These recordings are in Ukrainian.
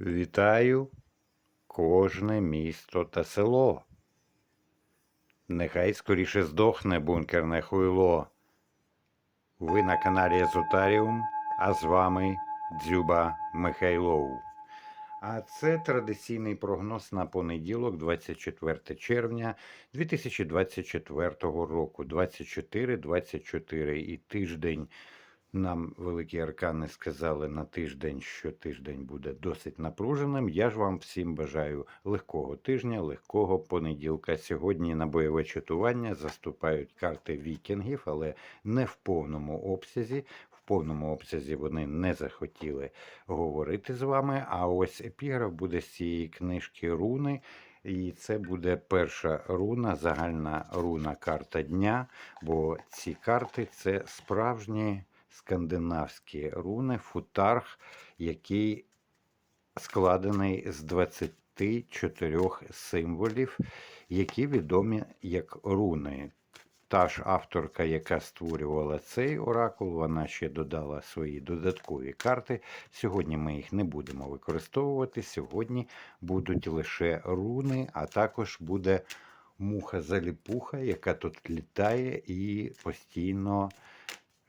Вітаю кожне місто та село. Нехай скоріше здохне бункерне хуйло. Ви на каналі Езотаріум, а з вами Дзюба Михайлов. А це традиційний прогноз на понеділок, 24 червня 2024 року. 24-24 і тиждень. Нам великі аркани сказали на тиждень, що тиждень буде досить напруженим. Я ж вам всім бажаю легкого тижня, легкого понеділка. Сьогодні на бойове чатування заступають карти вікінгів, але не в повному обсязі. В повному обсязі вони не захотіли говорити з вами. А ось епіграф буде з цієї книжки руни. І це буде перша руна, загальна руна карта дня, бо ці карти це справжні скандинавські руни, футарх, який складений з 24 символів, які відомі як руни. Та ж авторка, яка створювала цей оракул, вона ще додала свої додаткові карти. Сьогодні ми їх не будемо використовувати. Сьогодні будуть лише руни, а також буде муха-заліпуха, яка тут літає і постійно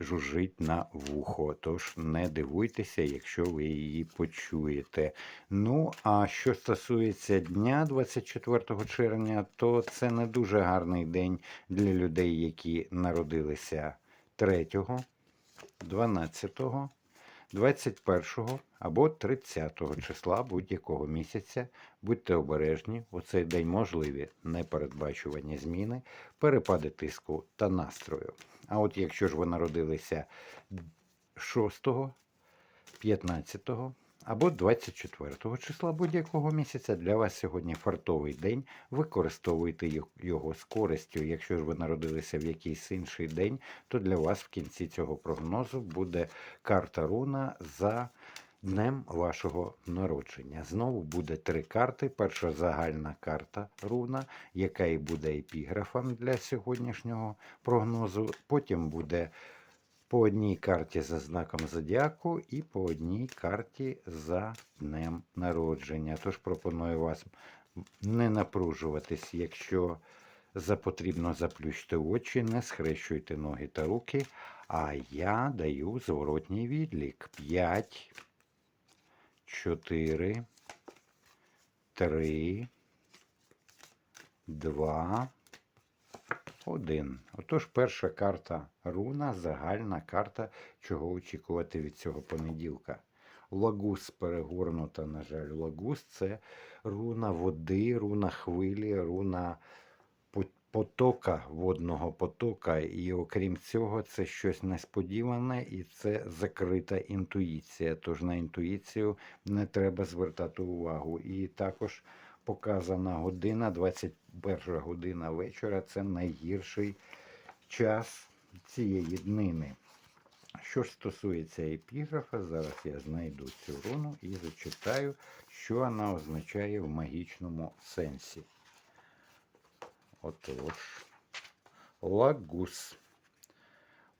жужжить на вухо. Тож не дивуйтеся, якщо ви її почуєте. Ну, а що стосується дня 24 червня, то це не дуже гарний день для людей, які народилися 3, 12, 21 або 30 числа будь-якого місяця. Будьте обережні, у цей день можливі непередбачувані зміни, перепади тиску та настрою. А от якщо ж ви народилися 6, 15 або 24 числа будь-якого місяця, для вас сьогодні фартовий день. Використовуйте його з користю. Якщо ж ви народилися в якийсь інший день, то для вас в кінці цього прогнозу буде карта руна за днем вашого народження. Знову буде три карти. Перша загальна карта руна, яка і буде епіграфом для сьогоднішнього прогнозу. Потім буде по одній карті за знаком зодіаку і по одній карті за днем народження. Тож пропоную вас не напружуватись, якщо за заплющте очі, не схрещуйте ноги та руки. А я даю зворотній відлік. 5, 4, 3, 2, 1. Отож, перша карта руна, загальна карта, чого очікувати від цього понеділка. Лагус перегорнута, на жаль, лагус це руна води, руна хвилі, руна потока, водного потока. І окрім цього, це щось несподіване і це закрита інтуїція. Тож на інтуїцію не треба звертати увагу. І також показана година, 21 година вечора це найгірший час цієї днини. Що ж стосується епіграфа, зараз я знайду цю руну і зачитаю, що вона означає в магічному сенсі. Отож, лагус.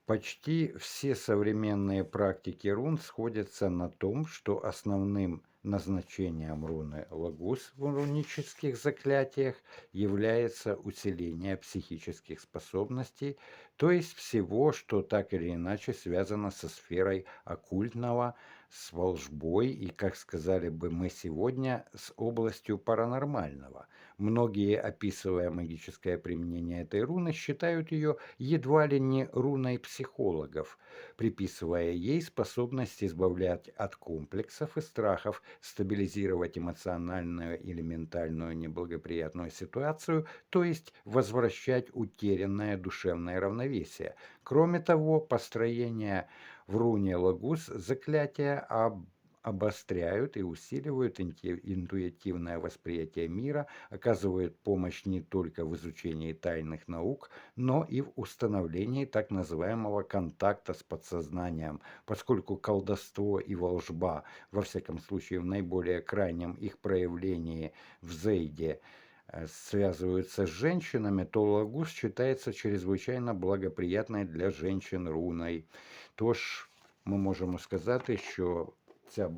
Почти все современные практики рун сходятся на том, что основным назначением руны лагус в рунических заклятиях является усиление психических способностей, то есть всего, что так или иначе связано со сферой оккультного, с волжбой и, как сказали бы мы сегодня, с областью паранормального. Многие, описывая магическое применение этой руны, считают ее едва ли не руной психологов, приписывая ей способность избавлять от комплексов и страхов, стабилизировать эмоциональную или ментальную неблагоприятную ситуацию, то есть возвращать утерянное душевное равновесие. Кроме того, построение в руне Лагус заклятия об обостряют и усиливают интуитивное восприятие мира, оказывают помощь не только в изучении тайных наук, но и в установлении так называемого контакта с подсознанием, поскольку колдовство и волжба, во всяком случае в наиболее крайнем их проявлении в Зейде, э, связываются с женщинами, то Лагус считается чрезвичайно благоприятной для женщин руной. Тож ми можемо сказати, що ця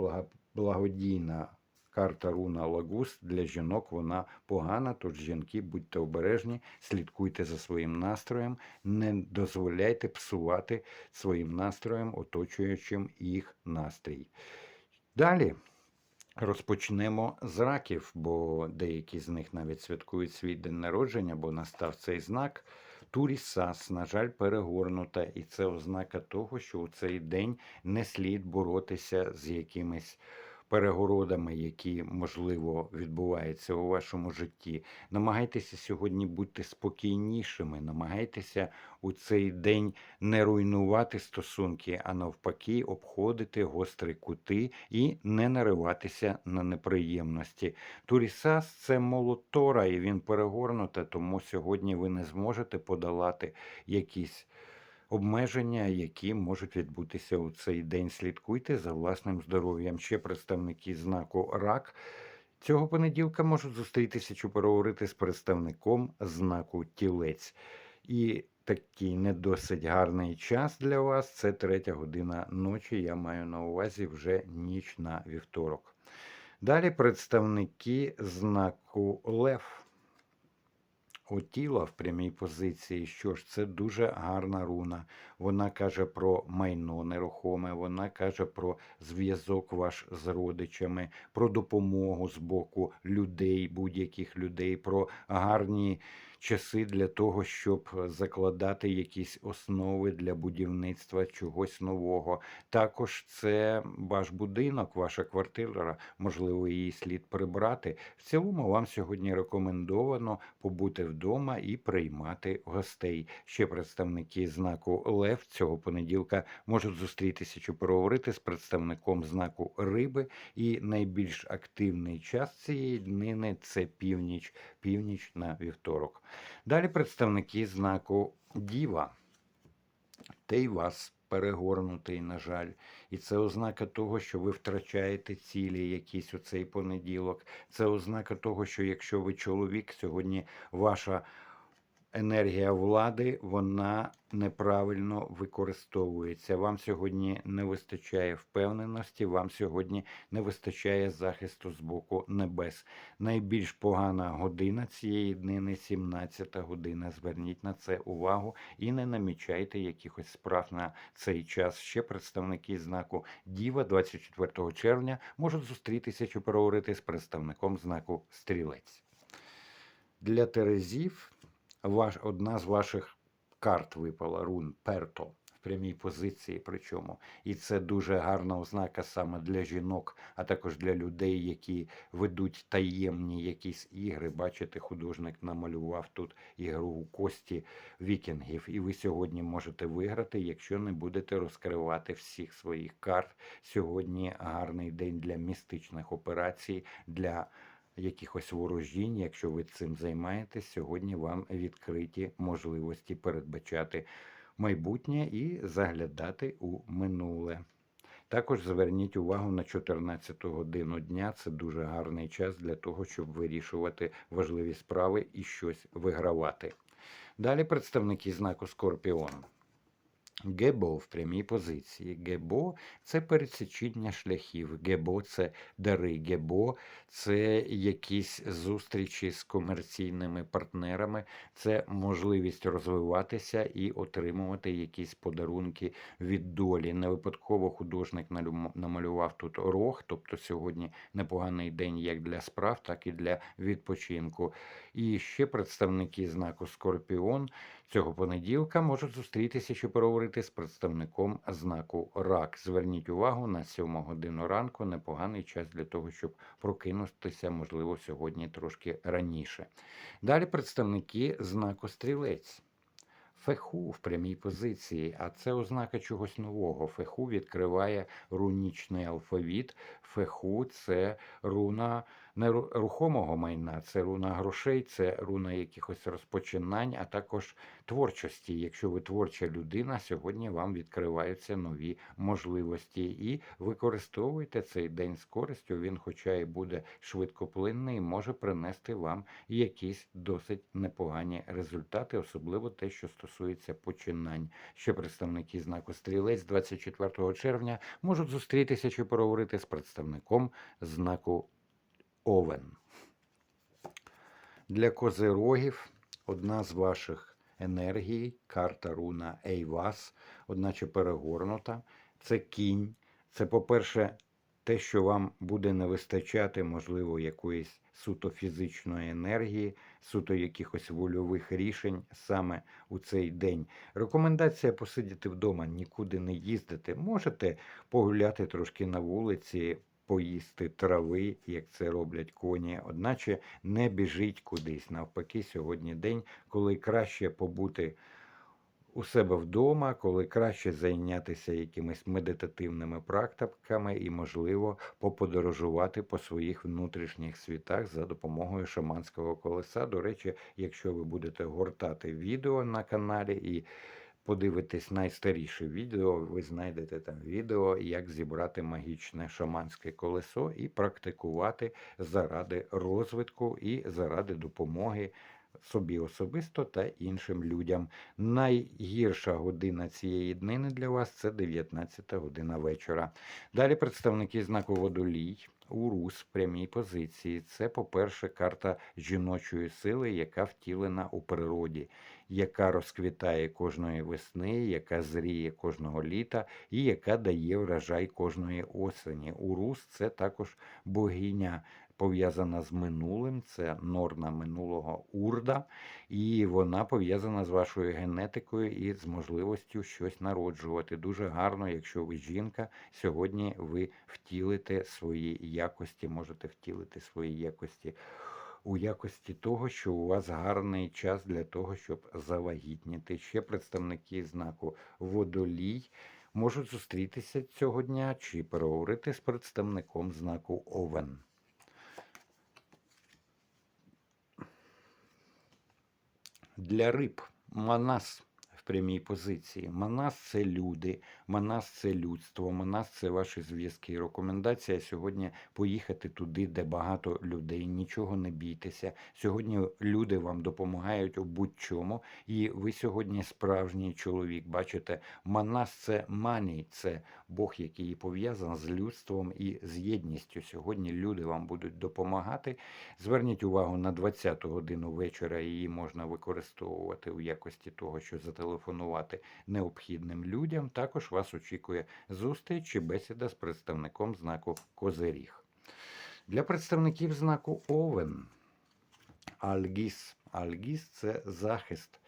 благодійна карта руна Лагус для жінок вона погана. Тож жінки, будьте обережні, слідкуйте за своїм настроєм, не дозволяйте псувати своїм настроєм, оточуючим їх настрій. Далі. Розпочнемо з раків, бо деякі з них навіть святкують свій день народження, бо настав цей знак. Турісас, на жаль, перегорнута, і це ознака того, що у цей день не слід боротися з якимись перегородами, які можливо відбуваються у вашому житті. Намагайтеся сьогодні бути спокійнішими, намагайтеся у цей день не руйнувати стосунки, а навпаки, обходити гострі кути і не нариватися на неприємності. Турісас це молотора, і він перегорнута, тому сьогодні ви не зможете подолати якісь обмеження, які можуть відбутися у цей день. Слідкуйте за власним здоров'ям. Ще представники знаку РАК. Цього понеділка можуть зустрітися чи переговорити з представником знаку тілець. І такий не досить гарний час для вас це третя година ночі. Я маю на увазі вже ніч на вівторок. Далі представники знаку Лев. Отіла в прямій позиції, що ж це дуже гарна руна. Вона каже про майно нерухоме, вона каже про зв'язок ваш з родичами, про допомогу з боку людей, будь-яких людей, про гарні часи для того, щоб закладати якісь основи для будівництва чогось нового. Також це ваш будинок, ваша квартира, можливо, її слід прибрати. В цілому вам сьогодні рекомендовано побути вдома і приймати гостей. Ще представники знаку Лев цього понеділка можуть зустрітися чи переговорити з представником знаку Риби. І найбільш активний час цієї днини це північ, північ на вівторок. Далі представники знаку Діва. Той вас перегорнутий, на жаль. І це ознака того, що ви втрачаєте цілі якісь у цей понеділок. Це ознака того, що якщо ви чоловік, сьогодні ваша енергія влади вона неправильно використовується. Вам сьогодні не вистачає впевненості, вам сьогодні не вистачає захисту з боку небес. Найбільш погана година цієї днини 17 година. Зверніть на це увагу і не намічайте якихось справ на цей час. Ще представники знаку Діва 24 червня можуть зустрітися чи переговорити з представником знаку Стрілець. Для Терезів ваш, одна з ваших карт випала рун Перто в прямій позиції. Причому, і це дуже гарна ознака саме для жінок, а також для людей, які ведуть таємні якісь ігри. Бачите, художник намалював тут ігру у кості вікінгів, і ви сьогодні можете виграти, якщо не будете розкривати всіх своїх карт. Сьогодні гарний день для містичних операцій. для якихось ворожінь, якщо ви цим займаєтесь, сьогодні вам відкриті можливості передбачати майбутнє і заглядати у минуле. Також зверніть увагу на 14 годину дня. Це дуже гарний час для того, щоб вирішувати важливі справи і щось вигравати. Далі представники знаку Скорпіон. Гебо в прямій позиції. Гебо це пересічіння шляхів. Гебо це дари. Гебо це якісь зустрічі з комерційними партнерами, це можливість розвиватися і отримувати якісь подарунки від долі. Не випадково художник намалював тут рог, тобто сьогодні непоганий день як для справ, так і для відпочинку. І ще представники знаку Скорпіон цього понеділка можуть зустрітися чи переговорити з представником знаку РАК. Зверніть увагу на 7 годину ранку. Непоганий час для того, щоб прокинутися, можливо, сьогодні трошки раніше. Далі представники знаку стрілець. Феху в прямій позиції, а це ознака чогось нового. Феху відкриває рунічний алфавіт. Феху це руна нерухомого майна, це руна грошей, це руна якихось розпочинань, а також творчості. Якщо ви творча людина, сьогодні вам відкриваються нові можливості і використовуйте цей день з користю. Він, хоча і буде швидкоплинний, може принести вам якісь досить непогані результати, особливо те, що стосується починань. Ще представники знаку стрілець 24 червня можуть зустрітися чи поговорити з представником знаку Овен. Для козирогів одна з ваших енергій, карта руна Ейвас, одначе перегорнута. Це кінь. Це, по-перше, те, що вам буде не вистачати, можливо, якоїсь суто фізичної енергії, суто якихось вольових рішень саме у цей день. Рекомендація посидіти вдома, нікуди не їздити. Можете погуляти трошки на вулиці, поїсти трави, як це роблять коні. Одначе не біжіть кудись. Навпаки, сьогодні день, коли краще побути у себе вдома, коли краще зайнятися якимись медитативними практиками і, можливо, поподорожувати по своїх внутрішніх світах за допомогою шаманського колеса. До речі, якщо ви будете гортати відео на каналі і подивитесь найстаріше відео, ви знайдете там відео, як зібрати магічне шаманське колесо і практикувати заради розвитку і заради допомоги собі особисто та іншим людям. Найгірша година цієї днини для вас це 19 година вечора. Далі представники знаку водолій. Урус в прямій позиції. Це, по-перше, карта жіночої сили, яка втілена у природі, яка розквітає кожної весни, яка зріє кожного літа і яка дає врожай кожної осені. Урус це також богиня пов'язана з минулим, це норма минулого урда, і вона пов'язана з вашою генетикою і з можливістю щось народжувати. Дуже гарно, якщо ви жінка, сьогодні ви втілите свої якості, можете втілити свої якості. У якості того, що у вас гарний час для того, щоб завагітніти. Ще представники знаку водолій можуть зустрітися цього дня чи переговорити з представником знаку Овен. Для риб манас прямій позиції. Манас це люди, манас це людство, манас це ваші зв'язки. Рекомендація сьогодні поїхати туди, де багато людей. Нічого не бійтеся. Сьогодні люди вам допомагають у будь-чому. І ви сьогодні справжній чоловік. Бачите, манас це мані, це Бог, який пов'язаний з людством і з єдністю. Сьогодні люди вам будуть допомагати. Зверніть увагу на 20-ту годину вечора. Її можна використовувати у якості того, що зателефонувати необхідним людям. Також вас очікує зустріч чи бесіда з представником знаку Козиріг. Для представників знаку Овен Альгіс. Альгіс це захист,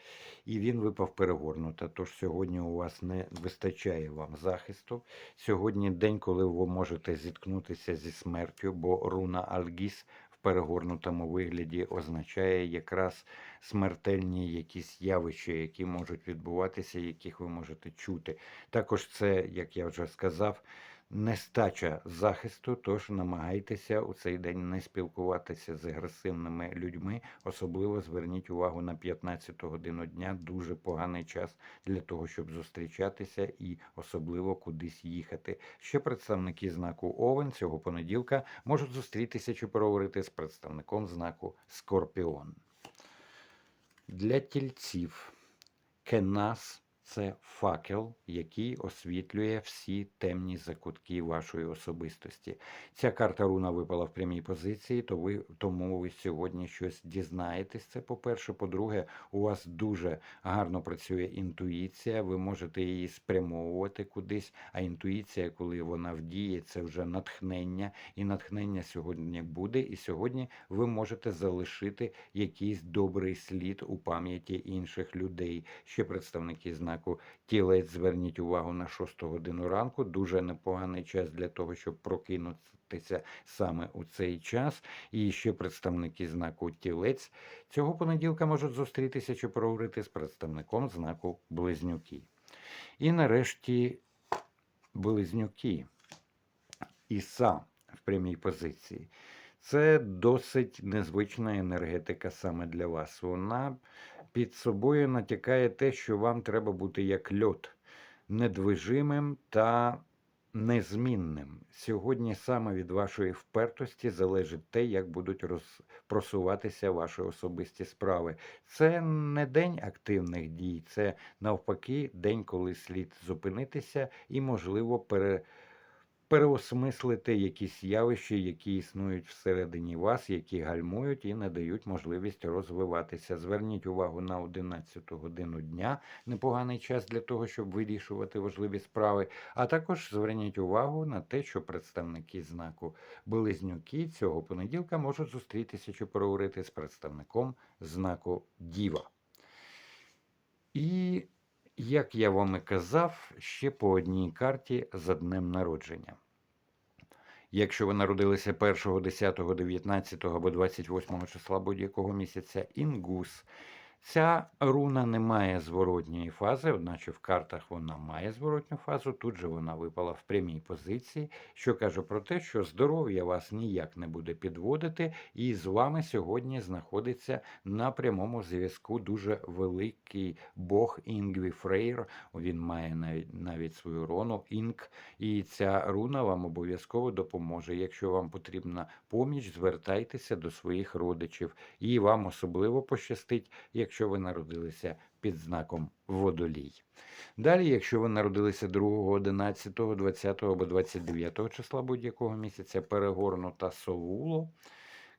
і він випав перегорнуто. Тож сьогодні у вас не вистачає вам захисту. Сьогодні день, коли ви можете зіткнутися зі смертю, бо руна Альгіс перегорнутому вигляді означає якраз смертельні якісь явища, які можуть відбуватися, яких ви можете чути. Також це, як я вже сказав, нестача захисту, тож намагайтеся у цей день не спілкуватися з агресивними людьми. Особливо зверніть увагу на 15 годину дня. Дуже поганий час для того, щоб зустрічатися і особливо кудись їхати. Ще представники знаку Овен цього понеділка можуть зустрітися чи поговорити з представником знаку Скорпіон. Для тільців Кенас це факел, який освітлює всі темні закутки вашої особистості. Ця карта руна випала в прямій позиції, то ви тому ви сьогодні щось дізнаєтесь. Це по-перше. По-друге, у вас дуже гарно працює інтуїція, ви можете її спрямовувати кудись. А інтуїція, коли вона вдіє, це вже натхнення, і натхнення сьогодні буде. І сьогодні ви можете залишити якийсь добрий слід у пам'яті інших людей. Ще представники знаку тілець, зверніть увагу на 6 годину ранку. Дуже непоганий час для того, щоб прокинутися саме у цей час. І ще представники знаку тілець цього понеділка можуть зустрітися чи поговорити з представником знаку близнюки. І нарешті близнюки. Іса в прямій позиції. Це досить незвична енергетика саме для вас. Вона під собою натякає те, що вам треба бути як льот, недвижимим та незмінним. Сьогодні саме від вашої впертості залежить те, як будуть розпросуватися ваші особисті справи. Це не день активних дій, це навпаки день, коли слід зупинитися і, можливо, пере переосмислити якісь явища, які існують всередині вас, які гальмують і не дають можливість розвиватися. Зверніть увагу на 11 годину дня, непоганий час для того, щоб вирішувати важливі справи. А також зверніть увагу на те, що представники знаку Близнюки цього понеділка можуть зустрітися чи поговорити з представником знаку Діва. І як я вам і казав, ще по одній карті за днем народження. Якщо ви народилися 1, 10, 19 або 28 числа будь-якого місяця, інгус. Ця руна не має зворотньої фази, одначе в картах вона має зворотню фазу. Тут же вона випала в прямій позиції, що каже про те, що здоров'я вас ніяк не буде підводити, і з вами сьогодні знаходиться на прямому зв'язку дуже великий бог Інгві Фрейр. Він має навіть навіть свою руну Інк, і ця руна вам обов'язково допоможе. Якщо вам потрібна поміч, звертайтеся до своїх родичів, і вам особливо пощастить, якщо ви народилися під знаком водолій. Далі, якщо ви народилися 2, 11, 20 або 29 числа будь-якого місяця, перегорнута совуло.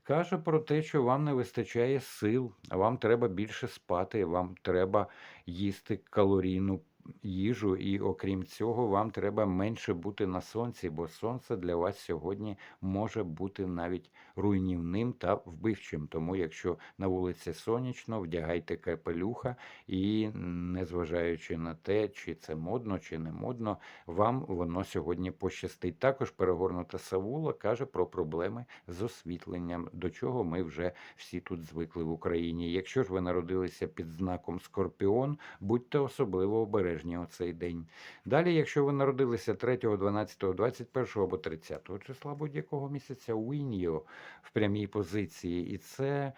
Каже про те, що вам не вистачає сил, вам треба більше спати, вам треба їсти калорійну їжу, і окрім цього, вам треба менше бути на сонці, бо сонце для вас сьогодні може бути навіть руйнівним та вбивчим. Тому, якщо на вулиці сонячно, вдягайте капелюха і, незважаючи на те, чи це модно, чи не модно, вам воно сьогодні пощастить. Також перегорнута Савула каже про проблеми з освітленням, до чого ми вже всі тут звикли в Україні. Якщо ж ви народилися під знаком Скорпіон, будьте особливо обережні у цей день. Далі, якщо ви народилися 3, 12, 21 або 30 числа будь-якого місяця, Уіньо в прямій позиції, і це.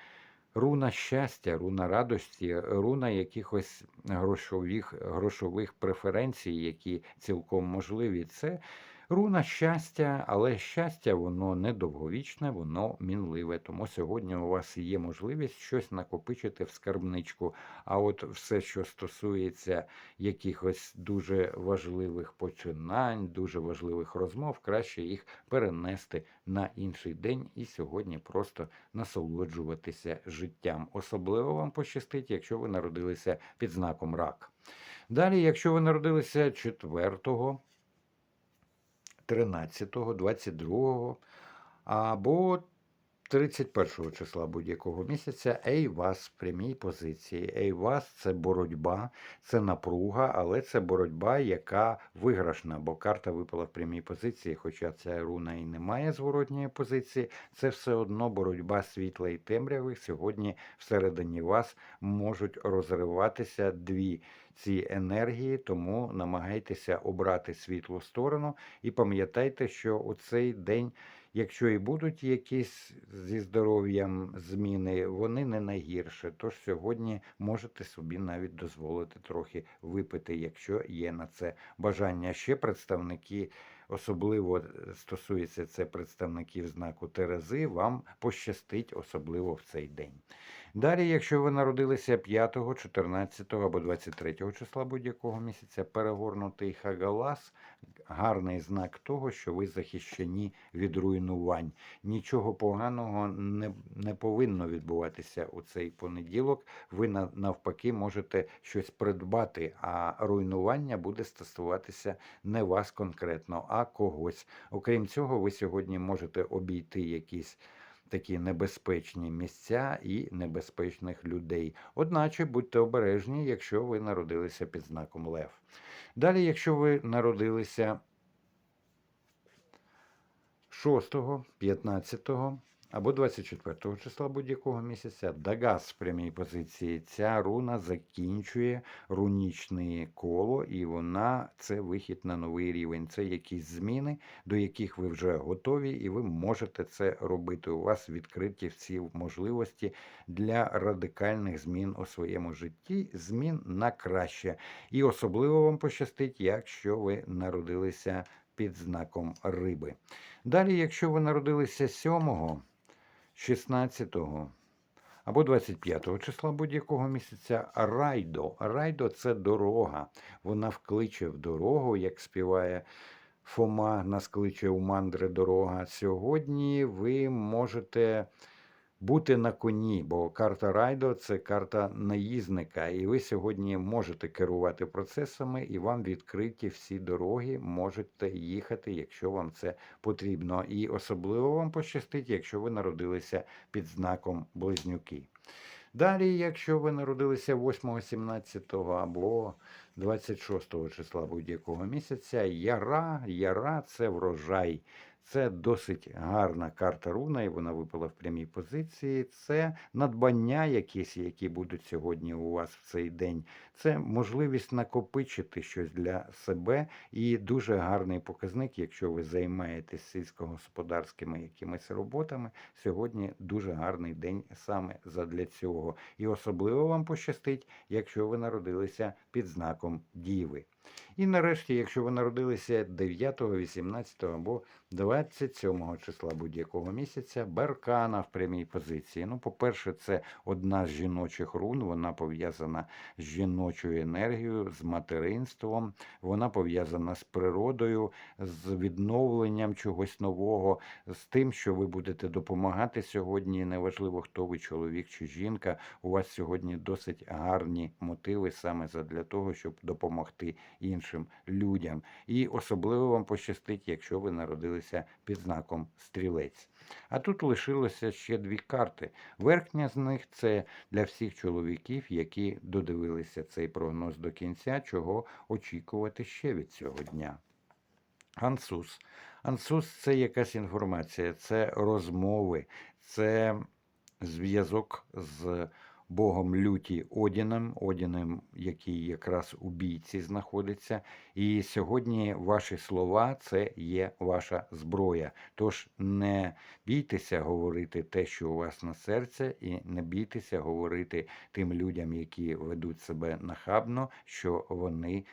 Руна щастя, руна радості, руна якихось грошових грошових преференцій, які цілком можливі. Це руна щастя, але щастя воно не довговічне, воно мінливе. Тому сьогодні у вас є можливість щось накопичити в скарбничку. А от все, що стосується якихось дуже важливих починань, дуже важливих розмов, краще їх перенести на інший день і сьогодні просто насолоджуватися життям. Особливо вам пощастить, якщо ви народилися під знаком рак. Далі, якщо ви народилися 4, 13, 22 або 31 числа будь-якого місяця Ейвас в прямій позиції. Ейвас це боротьба, це напруга, але це боротьба, яка виграшна, бо карта випала в прямій позиції, хоча ця руна і не має зворотньої позиції. Це все одно боротьба світла і темряви. Сьогодні всередині вас можуть розриватися дві ці енергії, тому намагайтеся обрати світлу сторону і пам'ятайте, що у цей день. Якщо і будуть якісь зі здоров'ям зміни, вони не найгірше. Тож сьогодні можете собі навіть дозволити трохи випити, якщо є на це бажання. Ще представники, особливо стосується це представників знаку Терези, вам пощастить, особливо в цей день. Далі, якщо ви народилися 5, 14 або 23 числа будь-якого місяця, перегорнутий хагалас гарний знак того, що ви захищені від руйнувань. Нічого поганого не не повинно відбуватися у цей понеділок. Ви навпаки можете щось придбати, а руйнування буде стосуватися не вас конкретно, а когось. Окрім цього, ви сьогодні можете обійти якісь такі небезпечні місця і небезпечних людей. Одначе будьте обережні, якщо ви народилися під знаком Лев. Далі, якщо ви народилися 6, 15 або 24 числа будь-якого місяця Дагас в прямій позиції. Ця руна закінчує рунічне коло, і вона це вихід на новий рівень. Це якісь зміни, до яких ви вже готові, і ви можете це робити. У вас відкриті всі можливості для радикальних змін у своєму житті, змін на краще. І особливо вам пощастить, якщо ви народилися під знаком риби. Далі, якщо ви народилися 7 16 або 25 числа будь-якого місяця райдо. Райдо це дорога. Вона вкличе в дорогу, як співає Фома нас кличе у мандри дорога. Сьогодні ви можете бути на коні, бо карта Райдо це карта наїзника, і ви сьогодні можете керувати процесами, і вам відкриті всі дороги, можете їхати, якщо вам це потрібно. І особливо вам пощастить, якщо ви народилися під знаком близнюки. Далі, якщо ви народилися 8, 17 або 26 числа будь-якого місяця, яра, яра це врожай. Це досить гарна карта руна, і вона випала в прямій позиції. Це надбання якісь, які будуть сьогодні у вас в цей день. Це можливість накопичити щось для себе і дуже гарний показник, якщо ви займаєтесь сільськогосподарськими якимись роботами. Сьогодні дуже гарний день саме задля цього. І особливо вам пощастить, якщо ви народилися під знаком Діви. І нарешті, якщо ви народилися 9, 18 або 27 числа будь-якого місяця, Беркана в прямій позиції. Ну, по-перше, це одна з жіночих рун, вона пов'язана з жіночою енергією, з материнством, вона пов'язана з природою, з відновленням чогось нового, з тим, що ви будете допомагати сьогодні. Неважливо, хто ви, чоловік чи жінка. У вас сьогодні досить гарні мотиви саме для того, щоб допомогти іншим людям. І особливо вам пощастить, якщо ви народилися під знаком стрілець. А тут лишилося ще дві карти. Верхня з них це для всіх чоловіків, які додивилися цей прогноз до кінця, чого очікувати ще від цього дня. Ансус. Ансус це якась інформація, це розмови, це зв'язок з богом люті Одіном, Одіном, який якраз у бійці знаходиться. І сьогодні ваші слова це є ваша зброя. Тож не бійтеся говорити те, що у вас на серці, і не бійтеся говорити тим людям, які ведуть себе нахабно, що вони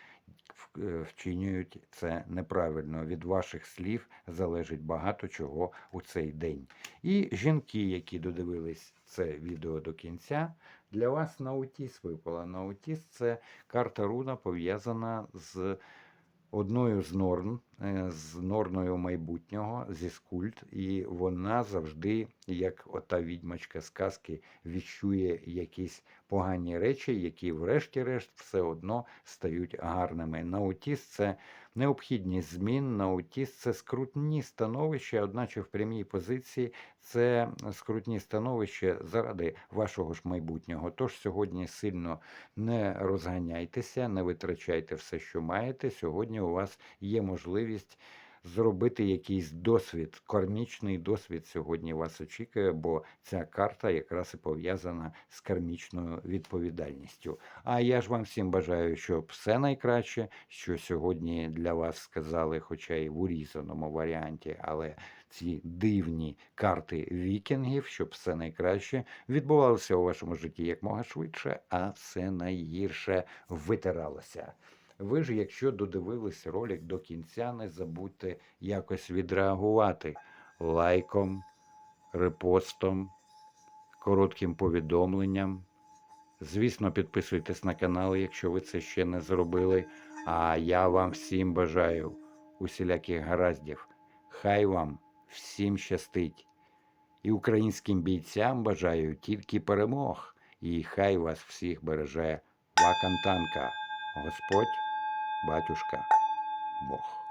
вчинюють це неправильно. Від ваших слів залежить багато чого у цей день. І жінки, які додивились це відео до кінця, для вас Наутіс випала. Наутіс це карта руна пов'язана з одною з норм, е, з норною майбутнього, зі скульт, і вона завжди, як ота відьмачка з казки, відчує якісь погані речі, які, врешті-решт, все одно стають гарними. Наутіс це необхідність змін, наутіс це скрутні становища, одначе в прямій позиції це скрутні становища заради вашого ж майбутнього. Тож сьогодні сильно не розганяйтеся, не витрачайте все, що маєте. Сьогодні у вас є можливість зробити якийсь досвід, кармічний досвід сьогодні вас очікує, бо ця карта якраз і пов'язана з кармічною відповідальністю. А я ж вам всім бажаю, щоб все найкраще, що сьогодні для вас сказали, хоча й в урізаному варіанті, але ці дивні карти вікінгів, щоб все найкраще відбувалося у вашому житті якмога швидше, а все найгірше витиралося. Ви ж, якщо додивились ролик до кінця, не забудьте якось відреагувати лайком, репостом, коротким повідомленням. Звісно, підписуйтесь на канал, якщо ви це ще не зробили. А я вам всім бажаю усіляких гараздів. Хай вам всім щастить. І українським бійцям бажаю тільки перемог. І хай вас всіх береже Вакантанка, Господь, батюшка, Бог.